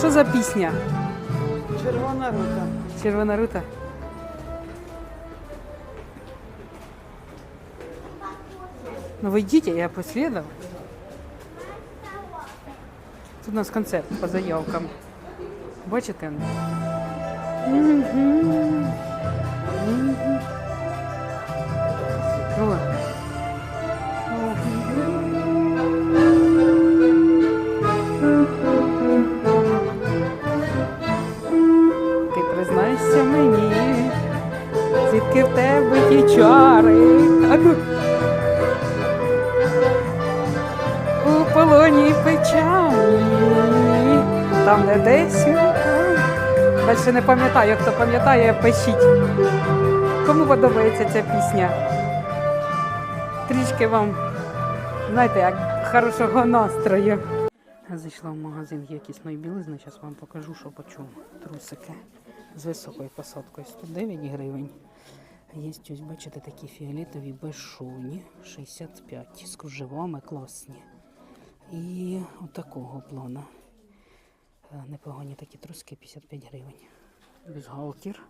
Що за пісня? Червона рута. Червона рута. Ну ви йдіть, а я послідав. Тут у нас концерт по заявкам. Бачите? Мгм. Мгм. О. Звідки в тебе ті чари. У полоні печалі, там де десь. Далі не пам'ятаю, хто пам'ятає, пишіть. Кому подобається ця пісня? Трішки вам, знаєте, як хорошого настрою. Зайшла в магазин якісної білизни, зараз вам покажу, що по чому. Трусики з високою посадкою 109 гривень. Є ось, бачите, такі фіолетові безшовні, 65 з кружевами класні. І отакого плана. Е, Непогані такі труски 55 гривень. Бюстгальтер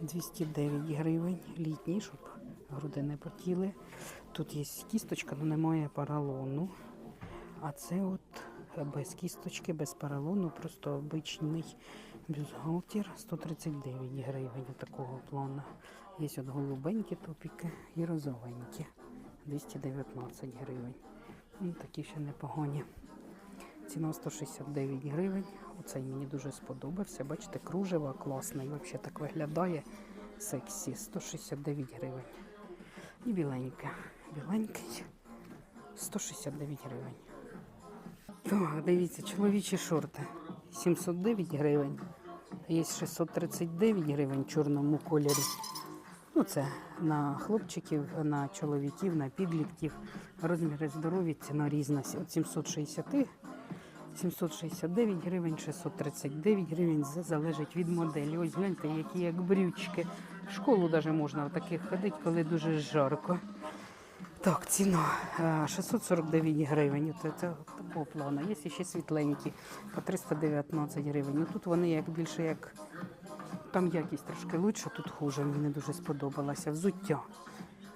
209 гривень. Літній, щоб груди не потіли. Тут є кісточка, але немає паралону. А це от е, без кісточки, без поролону, просто обичний бюстгальтер 139 гривень такого плану. Є от голубенькі топіки і розовенькі 219 гривень. Ну, такі ще непогані. Ціна 169 гривень. Оцей мені дуже сподобався. Бачите, кружево класний. Взагалі так виглядає сексі. 169 гривень. І біленьке. Біленький 169 гривень. Так, дивіться, чоловічі шорти. 709 гривень. Є 639 гривень в чорному кольорі. Ну, це на хлопчиків, на чоловіків, на підлітків. Розміри здорові, ціна різна. От 760, 769 гривень, 639 гривень. Залежить від моделі. Ось гляньте, які як брючки. В школу навіть можна в таких ходити, коли дуже жарко. Так, ціна е, 649 гривень. Це, це такого плану. Є ще світленькі по 319 гривень. Тут вони як більше як там якість трошки лучше, тут хуже. Мені не дуже сподобалося. Взуття.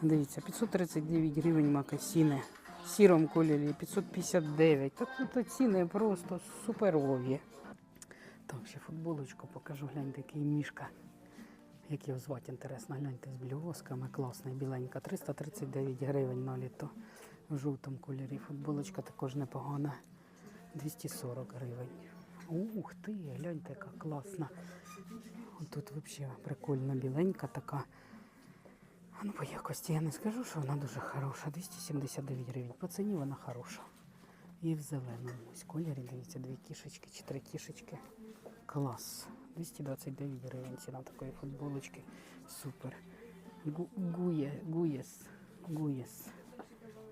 Дивіться, 539 гривень макасіни. В сірому кольорі 559. Так тут ціни просто суперові. Там ще футболочку покажу, гляньте, який мішка. Як його звати, інтересно, гляньте з бльосками, класний, біленька. 339 гривень на літо в жовтому кольорі. Футболочка також непогана. 240 гривень. Ух ти, гляньте, яка класна. Тут взагалі прикольна біленька така. Ну, по якості я не скажу, що вона дуже хороша. 279 гривень. По ціні вона хороша. І в зеленому ось кольорі, дивіться, дві кішечки чи три кішечки. Клас. 229 гривень ціна такої футболочки. Супер. Гу- Гує, гуєс. Гуєс.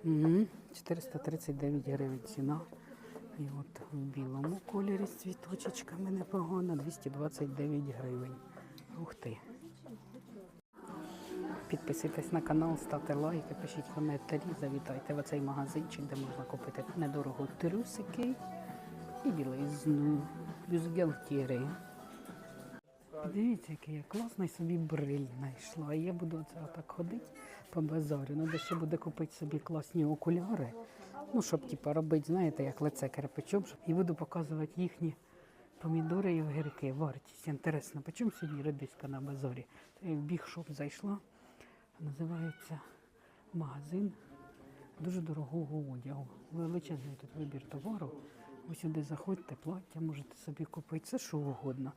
Угу. 439 гривень ціна. І от в білому кольорі з цвіточечками непогано. 229 гривень. Ух ти. Підписуйтесь на канал, ставте лайки, пишіть коментарі, завітайте в оцей магазинчик, де можна купити недорого трусики і білизну, бюстгальтери. Дивіться, який я класний собі бриль знайшла. Я буду це отак ходити по базарю. Надо ще буде купити собі класні окуляри. Ну, щоб типа робити, знаєте, як лице кирпичом. І буду показувати їхні помідори і огірки. Вартість. Інтересно, по чому сьогодні редиска на базарі? Це я в бігшоп зайшла. Називається магазин дуже дорогого одягу. Величезний тут вибір товару. Ви сюди заходьте, плаття можете собі купити, все що угодно.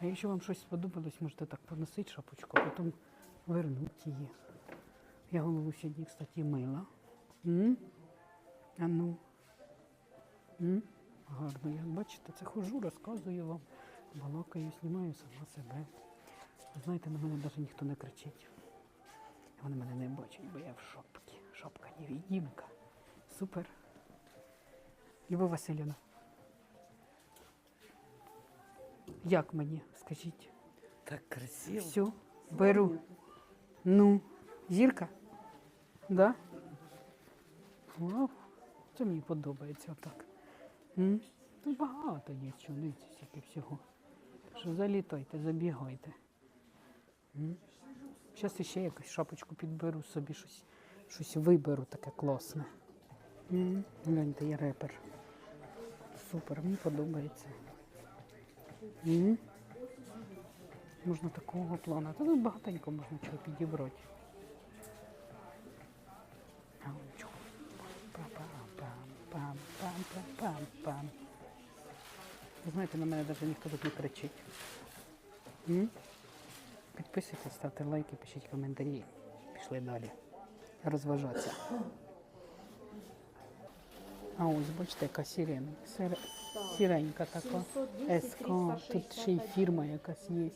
А якщо вам щось сподобалось, можете так поносити шапочку, потім вернути її. Я голову сьогодні, кстати, мила. А ну. М? Гарно, як бачите, це хожу, розказую вам, балакаю, знімаю сама себе. Ви знаєте, на мене навіть ніхто не кричить. Вони мене не бачать, бо я в шапці. Шапка невидимка. Супер. Любов Васильівна. Як мені? Скажіть. Так красиво. Все, беру. Ну, зірка? Да? Вау. Це мені подобається отак. М? Тут багато є, дивіться, стільки всього. Так що залітайте, забігайте. Зараз ще якусь шапочку підберу собі, щось, щось виберу таке класне. Гляньте, я репер. Супер, мені подобається. М. Можна такого плану. Та тут багатенько можна чого підібрати. Па-па-пам-пам-пам-пам-пам. Ви знаєте, на мене навіть ніхто тут не кричить. Підписуйтесь, ставте лайки, пишіть коментарі. Пішли далі. Розважатися. А ось бачите, яка сирена. Сир... Сіренька така. СК. Тут ще й фірма якась є.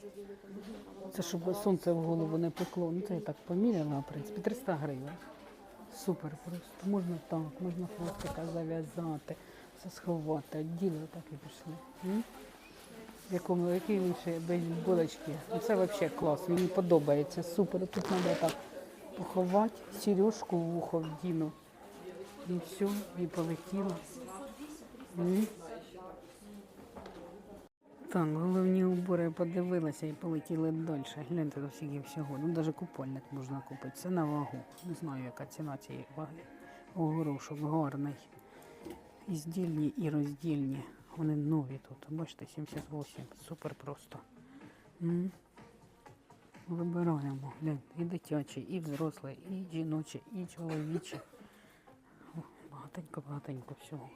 Це щоб сонце в голову не пекло. Ну це я так поміряла, в принципі, 300 гривень. Супер просто. Можна так, можна хвостика зав'язати, все сховати, діло так і пішли. М? В якому який він без булочки. Ну, Це взагалі клас, мені подобається. Супер. Тут треба так поховати, сережку в вухо вдіну. І все, і полетіло. М? Так, головні убори подивилися і полетіли далі. Гляньте до всіх всього. Ну, навіть купольник можна купити. Це на вагу. Не знаю, яка ціна цієї ваги. Огорошок гарний. І здільні, і роздільні. Вони нові тут. Бачите, 78. Супер просто. М. Вибираємо. Глянь, і дитячі, і взрослі, і жіночі, і чоловічі. Багатенько-багатенько всього.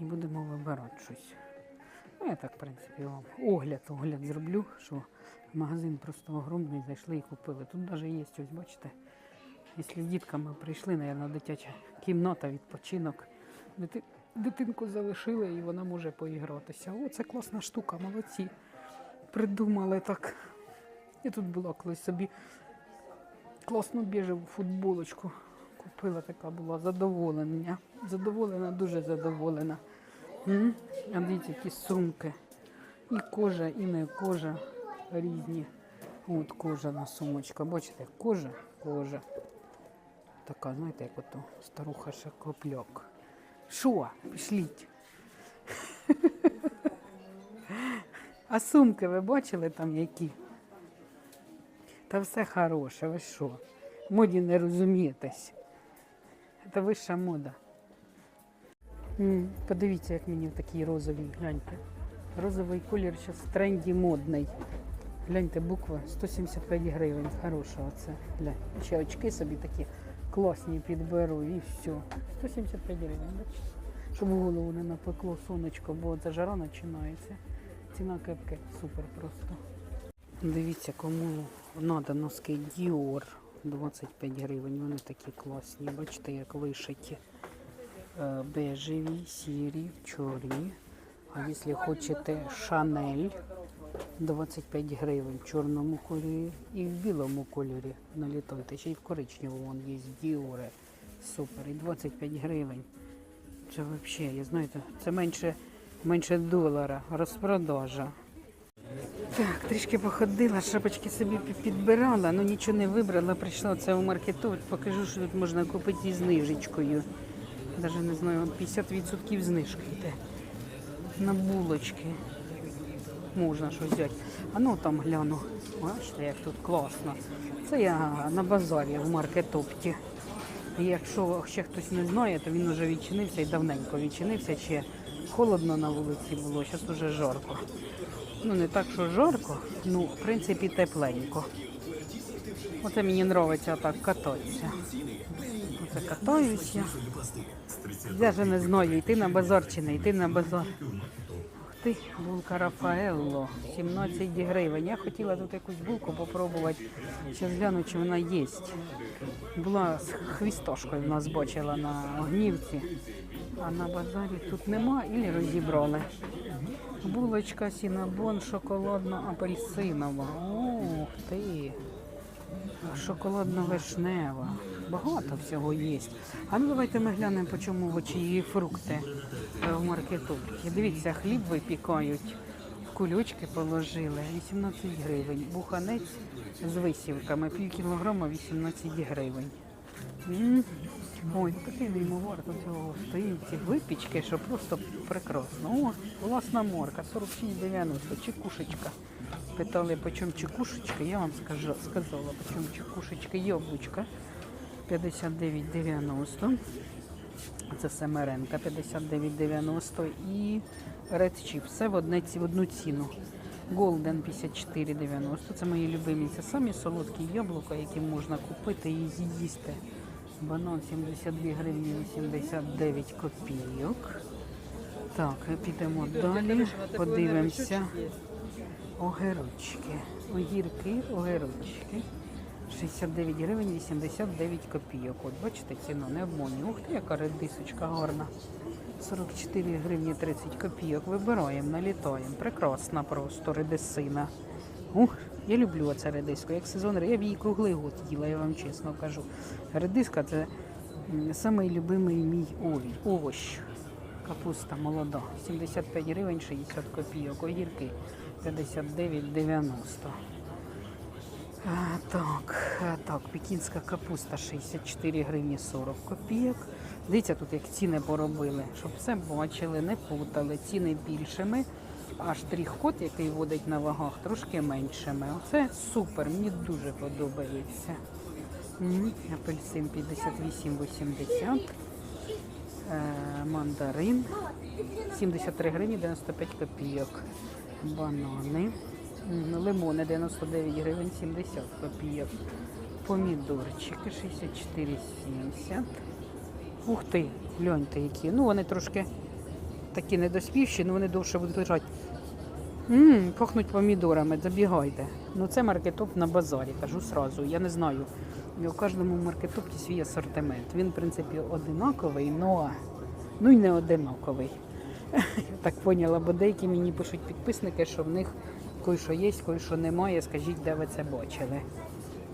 І будемо вибирати щось. Ну, я так, в принципі, вам огляд, огляд зроблю, що магазин просто огромний, зайшли і купили. Тут навіть є ось, бачите, якщо з дітками прийшли, мабуть, дитяча кімната, відпочинок. Дити... Дитинку залишили і вона може поігратися. О, це класна штука, молодці. Придумали так. Я тут була колись собі класну біжеву футболочку. Купила така була задоволення. Задоволена, дуже задоволена. А дивіться, які сумки. І кожа, і не кожа різні. От кожана сумочка. Бачите, кожа, кожа. Така, знаєте, як ото старуха шакопляк. Що? Пішліть. А сумки ви бачили там які? Та все хороше, ви що? Моді не розумієтесь. Це вища мода. Подивіться, як мені такий розовий, гляньте. Розовий колір зараз в тренді модний. Гляньте, буква 175 гривень. Хороша оце. Глянь. Ще очки собі такі класні підберу і все. 175 гривень, бачите? Щоб в голову не напекло сонечко, бо це жара починається. Ціна кепки супер просто. Дивіться, кому треба носки Dior 25 гривень. Вони такі класні. Бачите, як вишиті. Е, Бежеві, сірі, чорні. А якщо хочете Шанель 25 гривень в чорному кольорі і в білому кольорі налітайте. Ще й в коричневому вон є Діори. Супер. І 25 гривень. Це взагалі, я знаєте, це менше, менше долара. Розпродажа. Так, трішки походила, шапочки собі підбирала, ну нічого не вибрала. Прийшла це в маркетовик, покажу, що тут можна купити із знижечкою. Даже не знаю, 50% знижки йде. На булочки. Можна щось взяти. А ну там гляну. Бачите, як тут класно. Це я на базарі в маркетопті. І Якщо ще хтось не знає, то він вже відчинився і давненько відчинився. Ще холодно на вулиці було, зараз вже жарко. Ну не так, що жарко, ну в принципі тепленько. Оце мені подобається так кататися. Оце катаюся. Я вже не знаю, йти на базар чи не йти на базар. Ух ти, булка Рафаелло, 17 гривень. Я хотіла тут якусь булку попробувати. Зараз гляну, чи вона є. Була з хвістошкою в нас бачила на огнівці, а на базарі тут нема і розібрали. Булочка сінабон шоколадно-апельсинова. Ух ти! Шоколадно-вишнева. Багато всього є. А ну давайте ми глянемо, по чому овочі фрукти е, в маркетовці. Дивіться, хліб випікають. В кульочки положили 18 гривень. Буханець з висівками, пів кілограма 18 гривень. М. Ой, ну такий неймовар тут цього стоїть ці випічки, що просто прекрасно. О, власна морка, 46,90, чекушечка. Питали, по чому чекушечка, я вам скажу, сказала, по чекушечка, яблучка 59,90. Це Семеренка 59,90 і Red Chip. Все в, одне, в одну ціну. Golden 54,90. Це мої любимі. Це самі солодкі яблука, які можна купити і з'їсти. Банан 72 гривні 89 копійок. Так, підемо далі, подивимося. Огірочки. Огірки, огірочки. 69 гривень 89 копійок. От бачите, ціну не обманюю. Ух ти, яка редисочка гарна. 44 гривні 30 копійок. Вибираємо, налітаємо. Прекрасна просто редисина. Ух, я люблю оце редиску. Як сезон, я б її круглий год їла, я вам чесно кажу. Редиска це м, самий любимий мій овіч, овощ. Капуста молода. 75 гривень 60 копійок. Огірки 59,90. Так, так, пекінська капуста 64 гривні 40 копійок. Дивіться, тут як ціни поробили, щоб все бачили, не путали. Ціни більшими, а штрих-код, який вводить на вагах, трошки меншими. Оце супер, мені дуже подобається. Апельсин 58,80. Е, мандарин 73 гривні 95 копійок. Банани. Лимони 99 гривень 70 копійок. Помідорчики 64,70. Ух ти, гляньте які. Ну вони трошки такі недоспівші, але вони довше будуть лежати. Ммм, пахнуть помідорами, забігайте. Ну це маркетоп на базарі, кажу сразу. Я не знаю. У кожному маркетопі свій асортимент. Він, в принципі, одинаковий, но ну і не одинаковий. Я так поняла, бо деякі мені пишуть підписники, що в них кое-що є, кое-що немає. Скажіть, де ви це бачили.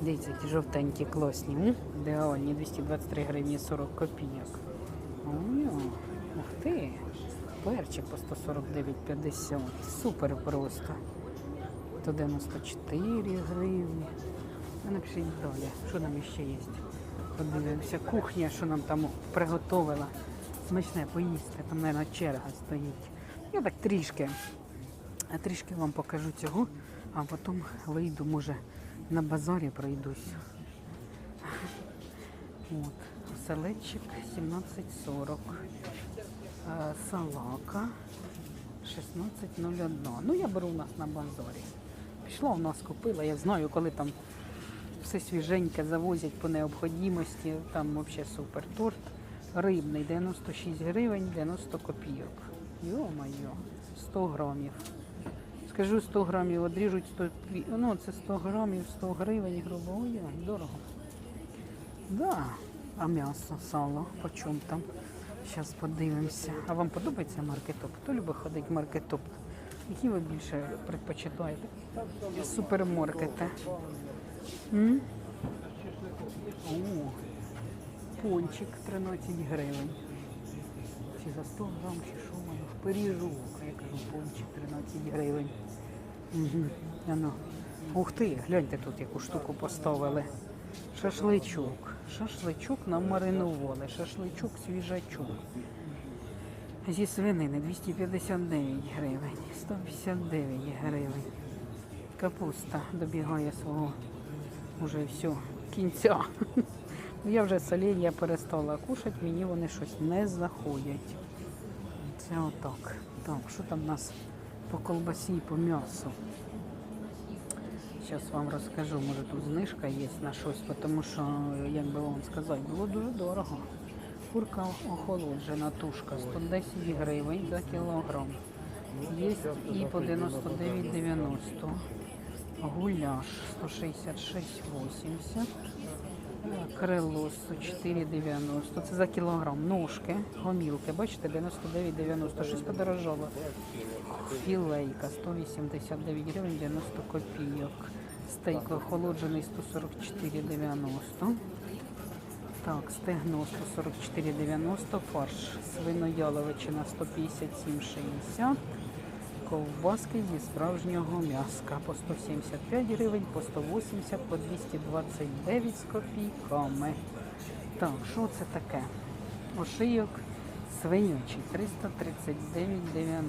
Дивіться, ті жовтенькі класні. м? Ідеальні 223 гривні 40 копійок. Ух ти. Перчик по 149,50. Супер просто. 194 гривні. А напишіть далі, що нам ще є. Подивимося. Кухня, що нам там приготовила. Смачне поїсти, там, мабуть, черга стоїть. Я так трішки, трішки вам покажу цього, а потім вийду, може, на базарі пройдусь. От. Селедчик 17,40. Е, Салака 16,01. Ну, я беру у нас на базарі. Пішла у нас купила, я знаю, коли там все свіженьке завозять по необхідності. Там взагалі супер торт. Рибний 96 гривень 90 копійок. Йо-моє, 100 грамів. Скажу 100 грамів, одріжуть 100, пі- ну це 100 грамів, 100 гривень, грубо, ой, дорого. Да. А м'ясо, сало, по чому там? Зараз подивимося. А вам подобається маркетоп? Хто любить ходити в маркетоп? Які ви більше предпочитаєте? Супермаркети. О, пончик 13 гривень. Чи за 100 грам, чи що воно? Пиріжок. Я кажу, пончик 13 гривень. Угу. Ух ти, гляньте тут, яку штуку поставили. Шашличок. Шашличок нам маринували. Шашличок свіжачок. Зі свинини 259 гривень, 159 гривень. Капуста добігає свого уже все, кінця. Ну, Я вже соління перестала кушати, мені вони щось не заходять. Це отак. Так, що там у нас по колбасі і по м'ясу? Зараз вам розкажу, може тут знижка є на щось, тому що, як би вам сказати, було дуже дорого. Курка охолоджена тушка 110 гривень за кілограм. Є і по 99,90. Гуляш 166,80. Крило 104,90. Це за кілограм. Ножки, гомілки, бачите, 99,90. Щось подорожало. Філейка 189 гривень 90 копійок. Стейк охолоджений 144,90. Так, стегно 144,90, фарш свинояловичина 157,60. Ковбаски зі справжнього м'яска по 175 гривень, по 180, по 229 з копійками. Так, що це таке? Ошийок свинячий 339,90.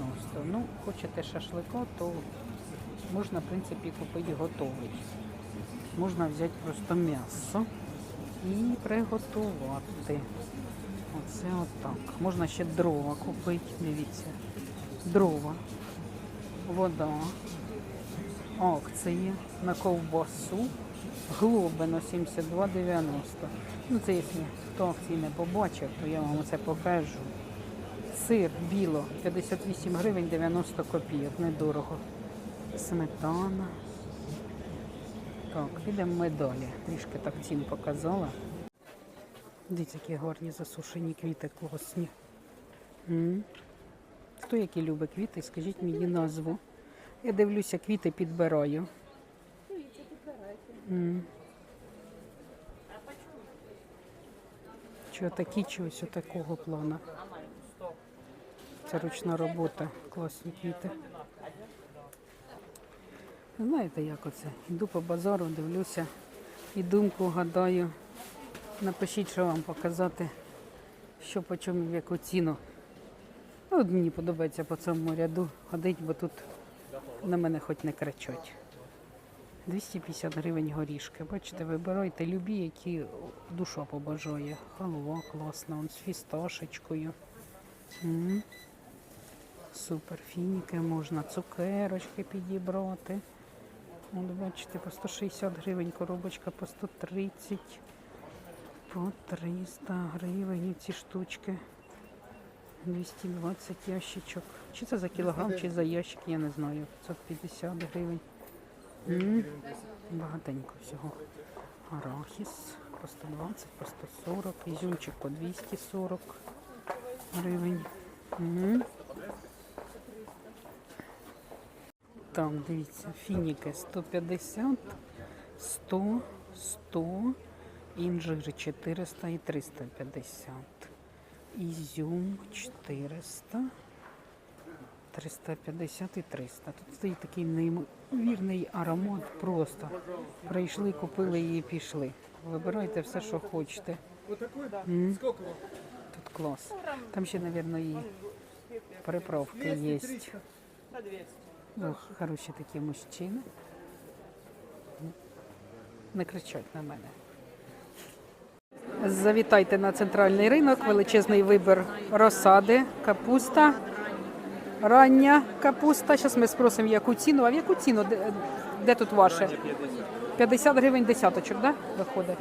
Ну, хочете шашлика, то можна, в принципі, купити готовий. Можна взяти просто м'ясо і приготувати. Оце отак. Можна ще дрова купити, дивіться. Дрова, вода, акції на ковбасу, глобино 72,90. Ну це якщо хто акції не побачив, то я вам це покажу. Сир біло 58 гривень 90 копійок, недорого. Сметана. Так, підемо ми далі. Трішки так цін показала. Дивіться, які гарні засушені квіти класні. Хто які любить квіти, скажіть мені назву. Я дивлюся, квіти підбираю. М. Чи такі, чи ось такого плану. Це ручна робота, класні квіти. Знаєте, як оце? Йду по базару, дивлюся і думку гадаю. Напишіть, що вам показати, що по чому, в яку ціну. Ну, От мені подобається по цьому ряду ходити, бо тут на мене хоч не кричать. 250 гривень горішки. Бачите, вибирайте любі, які душа побажає. Халва класна, он з фісташечкою. Супер, фініки можна, цукерочки підібрати. От бачите, по 160 гривень, коробочка по 130, по 300 гривень ці штучки. 220 ящичок. Чи це за кілограм, чи за ящик, я не знаю. 550 гривень. М, Багатенько всього. Арахіс по 120, по 140, ізюмчик по 240 гривень. М. Там, дивіться, фініки 150, 100, 100, інжири 400 і 350. Ізюм 400, 350 і 300. Тут стоїть такий неймовірний аромат просто. Прийшли, купили і пішли. Вибирайте все, що хочете. М. Тут клас. Там ще, мабуть, і приправки є. Хороші такі мужчини. Не кричать на мене. Завітайте на центральний ринок, величезний вибір розсади, капуста, рання капуста. Зараз ми спросимо, яку ціну. А в яку ціну? Де, де тут ваше? 50 гривень десяточок, да? Виходить.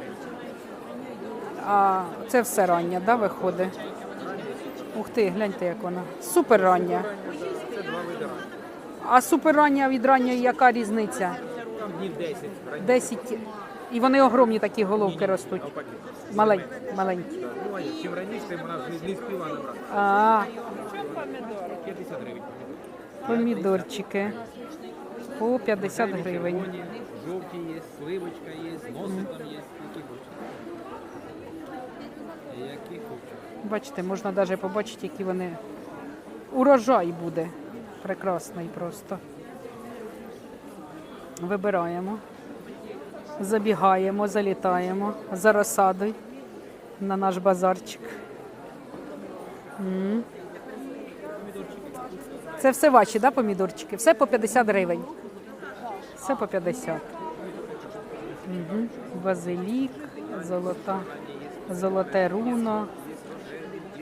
А це все рання, да, виходить? Ух ти, гляньте, як вона. Супер рання. А супер рання від ранньої яка різниця? Днів 10. 10. І вони огромні такі головки ростуть. Маленькі, маленькі. Ну, а чим раніше, тим вона не, співа набрати. А, 50 гривень. помідорчики. По 50 гривень. Червоні, жовті є, сливочка є, з носиком є, які хочуть. Які хочуть. Бачите, можна навіть побачити, які вони. Урожай буде. Прекрасний просто. Вибираємо, забігаємо, залітаємо за розсадою на наш базарчик. Це все ваші, да, помідорчики? Все по 50 гривень. Все по 50. Угу. Базилік, золота, золоте руно,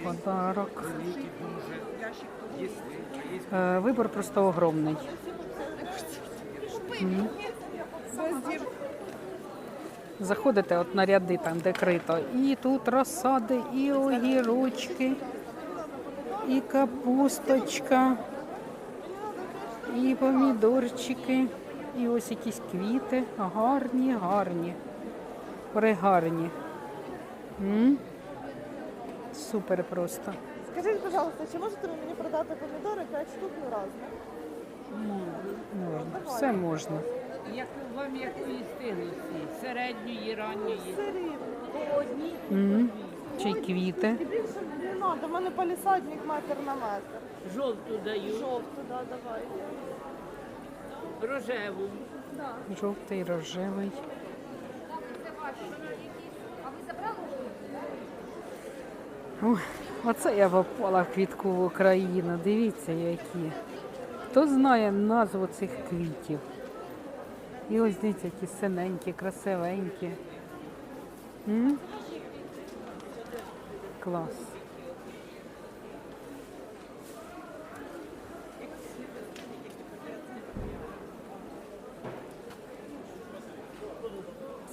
подарок. Е, Вибор просто огромний. Мгм. Заходите от на ряди там, де крито. І тут розсади, і огірочки, і капусточка, і помідорчики, і ось якісь квіти. Гарні, гарні. Пригарні. М? Супер просто. Скажіть, пожалуйста, чи можете ви мені продати помідори 5 штук ну разних? Можна. Все можна. Як вам якої стилості? Середньої, ранньої? Сирі. М. Чи квіти. І більше не треба, у мене палісадник метр на метр. Жовту даю, Жовту, да, давай. рожеву. Жовтий, рожевий. Ой, оце я попала в квіткову країну. Дивіться, які. Хто знає назву цих квітів? І ось дивіться, які синенькі, красивенькі. М? Клас.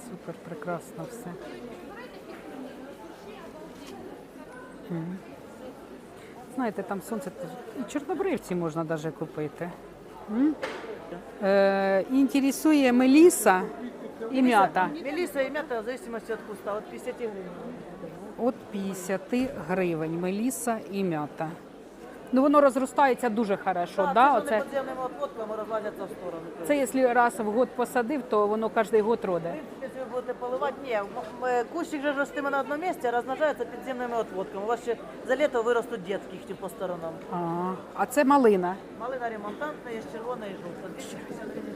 Супер, прекрасно все. М. Знаєте, там сонце і чорнобривці можна навіть купити. М? Е, інтересує меліса і м'ята. Мелиса и мята в зависимости от куста, от 50 гривен. От 50 гривень меліса і м'ята. Ну воно розростається дуже хорошо, да? да, Оце, подземными отводками разладятся в сторону. це якщо раз в год посадив, то воно кожен год роде. В принципе, если будете поливать, не, м- м- кущик же растиме на одном месте, а размножается подземными отводками. У вас ще за лето виростуть детки їх по сторонам. А, а це малина. Малина ремонтантна, є червона і жовта. 250 гривень.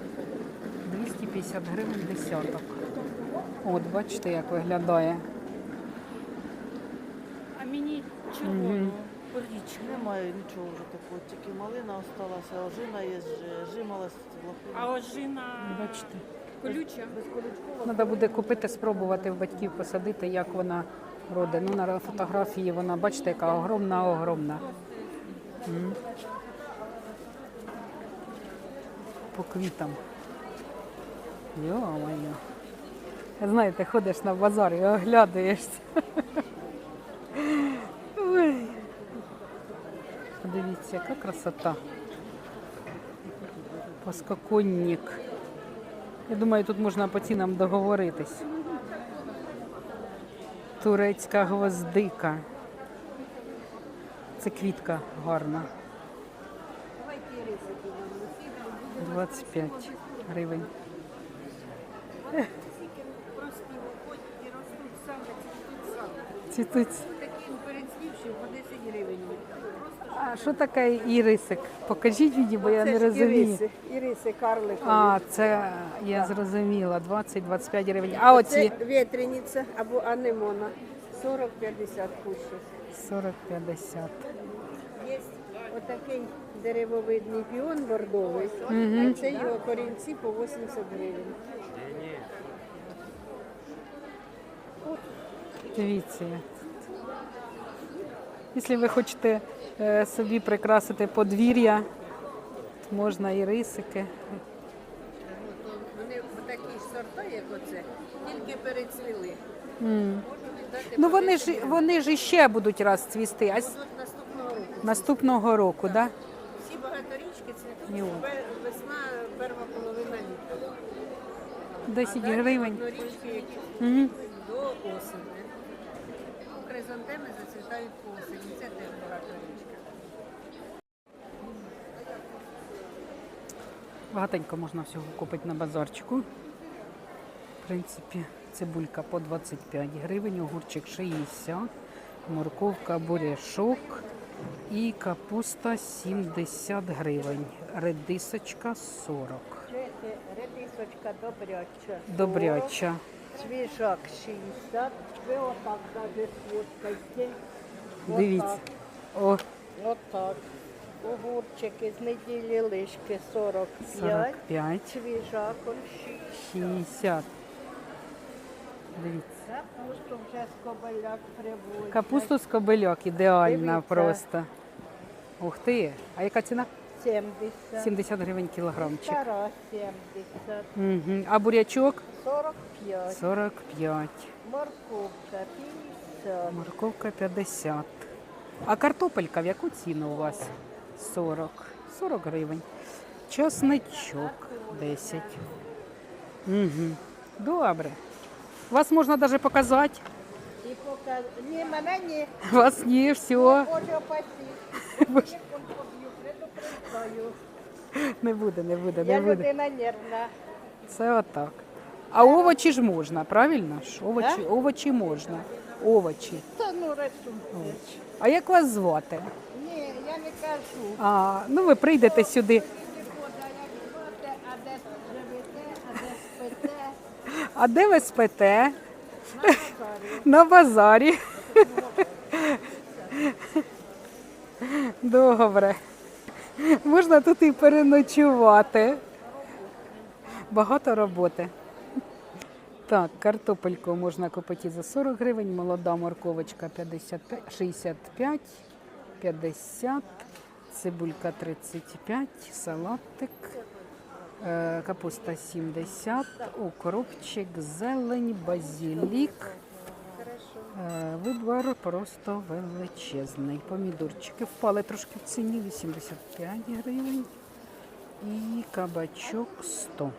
250 гривень десяток. От, бачите, як виглядає. А мені червону. Річ. Немає нічого вже такого, тільки малина осталася, ожина є, жималась, А ожина Бачите. Колюча. Треба буде купити, спробувати в батьків посадити, як вона роде. Ну, на фотографії вона, бачите, яка огромна, огромна. По квітам. Йо-моє. Знаєте, ходиш на базар і оглядаєшся. Подивіться, яка красота. Поскоконник. Я думаю, тут можна по цінам договоритись. Турецька гвоздика. Це квітка гарна. 25 гривень. Цвітуть. Такий перецвівший по 10 гривень. А що таке ірисик? Покажіть мені, бо я не розумію. Іриси, іриси карликові. А, це я зрозуміла, 20-25 гривень. А оці Це вітряниця або анемона. 40-50 кущів. 40-50. Є отакий деревовидний піон бордовий. А це його корінці по 80 гривень. Дивіться. Якщо ви хочете е, собі прикрасити подвір'я, то можна і рисики. Вони такі сорта, як оце, тільки перецвіли. Ну вони ж вони ж іще будуть раз цвісти, а наступного року. наступного року, так? Да? Всі багаторічки цвітуть весна, перша половина літа. 10 гривень. Однорічки, які Угу. до осені. Хризантеми зацвітають по осені. Це теж. Багатенько можна всього купити на базарчику. В принципі, цибулька по 25 гривень, огурчик 60, морковка буряшок і капуста 70 гривень. Редисочка 40. Редисочка добряча. Добряча. Свіжак 60. Ви отак даже сфоткайте. Дивіться. О, Отак. Огурчики з неділі лишки 45. 45, Свіжак он 60. 60. Дивіться. Капусту вже з кобиляк привозять. Капусту з кобильок ідеальна Дивіться. просто. Ух ти! А яка ціна? 70. 70 гривень кілограмчик. Стара 70. Угу. А бурячок 45. 45. Морковка 50. Морковка 50. А картопелька в яку ціну у вас? 40. 40 гривень. Часничок 10. Угу. Добре. Вас можна навіть показати. І поки... Ні, мене ні. Вас є все. Боже, опасі. Не буде, не буде, не Я буде. людина нервна. Це отак. А овочі ж можна, правильно ж? Овочі, овочі можна. Овочі. Та ну рисуйте. А як вас звати? Ні, я не кажу. А, ну ви прийдете сюди. А де живете, а де спите. А де ви спите? На базарі. Добре. Можна тут і переночувати. Багато роботи. Так, картопельку можна купити за 40 гривень, молода морковочка 55, 65, 50, цибулька 35, салатик, е, капуста 70, укропчик, зелень, базилік. Е, Вибор просто величезний. Помідорчики впали трошки в ціні 85 гривень і кабачок 100.